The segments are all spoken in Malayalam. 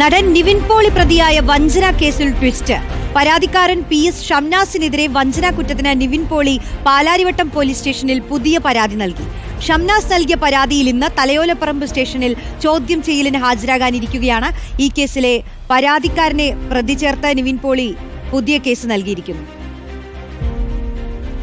നടൻ നിവിൻ പോളി പ്രതിയായ വഞ്ചന കേസിൽ ട്വിസ്റ്റ്. പരാതിക്കാരൻ പി എസ് ഷംനാസിനെതിരെ വഞ്ചന കുറ്റത്തിന് നിവിൻ പോളി പാലാരിവട്ടം പോലീസ് സ്റ്റേഷനിൽ പുതിയ പരാതി നൽകി. ഷംനാസ് നൽകിയ പരാതിയിൽ ഇന്ന് തലയോലപ്പറമ്പ് സ്റ്റേഷനിൽ ചോദ്യം ചെയ്യലിന് ഹാജരാകാനിരിക്കുകയാണ് ഈ കേസിലെ പരാതിക്കാരനെ പ്രതി ചേർത്ത നിവിൻ പോളി പുതിയ കേസ് നൽകിയിരിക്കുന്നു.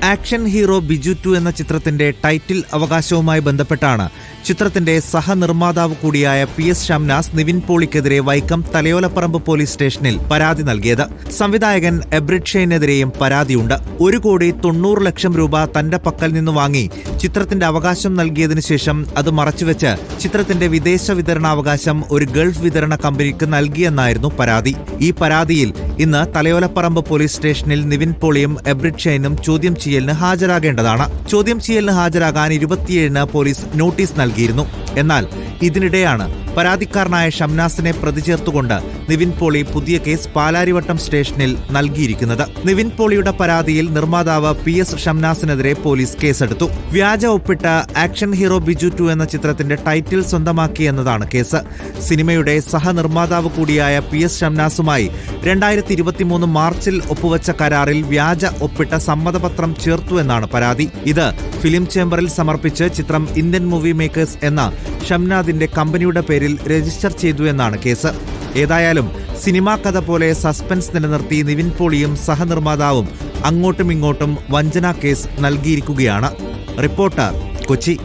ആക്ഷൻ ഹീറോ ബിജു ടു എന്ന ചിത്രത്തിന്റെ ടൈറ്റിൽ അവകാശവുമായി ബന്ധപ്പെട്ടാണ്. ചിത്രത്തിന്റെ സഹനിർമ്മാതാവ് കൂടിയായ പി എസ് ഷംനാസ് നിവിൻ പോളിക്കെതിരെ വൈക്കം തലയോലപ്പറമ്പ് പോലീസ് സ്റ്റേഷനിൽ പരാതി നൽകിയത്. സംവിധായകൻ എബ്രിഡ് ഷെയ്നെതിരെയും പരാതിയുണ്ട്. ഒരു കോടി തൊണ്ണൂറ് ലക്ഷം രൂപ തന്റെ പക്കൽ നിന്ന് വാങ്ങി ചിത്രത്തിന്റെ അവകാശം നൽകിയതിനു ശേഷം അത് മറച്ചുവെച്ച് ചിത്രത്തിന്റെ വിദേശ വിതരണാവകാശം ഒരു ഗൾഫ് വിതരണ കമ്പനിക്ക് നൽകിയെന്നായിരുന്നു പരാതി. ഈ പരാതിയിൽ ഇന്ന് തലയോലപ്പറമ്പ് പോലീസ് സ്റ്റേഷനിൽ നിവിൻ പോളിയും എബ്രിഡ് ഷൈനും ചോദ്യം ചെയ്യലിന് ഹാജരാകേണ്ടതാണ്. ചോദ്യം ചെയ്യലിന് ഹാജരാകാൻ ഇരുപത്തിയേഴിന് പോലീസ് നോട്ടീസ് നൽകിയിരുന്നു. എന്നാൽ ഇതിനിടെയാണ് പരാതിക്കാരനായ ഷംനാസിനെ പ്രതി ചേർത്തുകൊണ്ട് നിവിൻ പോളി പുതിയ കേസ് പാലാരിവട്ടം സ്റ്റേഷനിൽ നൽകിയിരിക്കുന്നത്. നിവിൻ പോളിയുടെ പരാതിയിൽ നിർമ്മാതാവ് പി എസ് ഷംനാസിനെതിരെ പോലീസ് കേസെടുത്തു. വ്യാജ ഒപ്പിട്ട ആക്ഷൻ ഹീറോ ബിജു ടു എന്ന ചിത്രത്തിന്റെ ടൈറ്റിൽ സ്വന്തമാക്കി എന്നതാണ് കേസ്. സിനിമയുടെ സഹനിർമ്മാതാവ് കൂടിയായ പി എസ് ഷംനാസുമായി രണ്ടായിരത്തി ഇരുപത്തിമൂന്ന് മാർച്ചിൽ ഒപ്പുവച്ച കരാറിൽ വ്യാജ ഒപ്പിട്ട സമ്മതപത്രം ചേർത്തു എന്നാണ് പരാതി. ഇത് ഫിലിം ചേംബറിൽ സമർപ്പിച്ച് ചിത്രം ഇന്ത്യൻ മൂവി മേക്കേഴ്സ് എന്ന ഷംനാദിന്റെ കമ്പനിയുടെ പേരിൽ രജിസ്റ്റർ ചെയ്തു എന്നാണ് കേസ്. ഏതായാലും സിനിമാ കഥ പോലെ സസ്പെൻസ് നിലനിർത്തി നിവിൻ പോളിയും സഹനിർമ്മാതാവും അങ്ങോട്ടും ഇങ്ങോട്ടും വഞ്ചനാ കേസ് നൽകിയിരിക്കുകയാണ്. റിപ്പോർട്ടർ കൊച്ചി.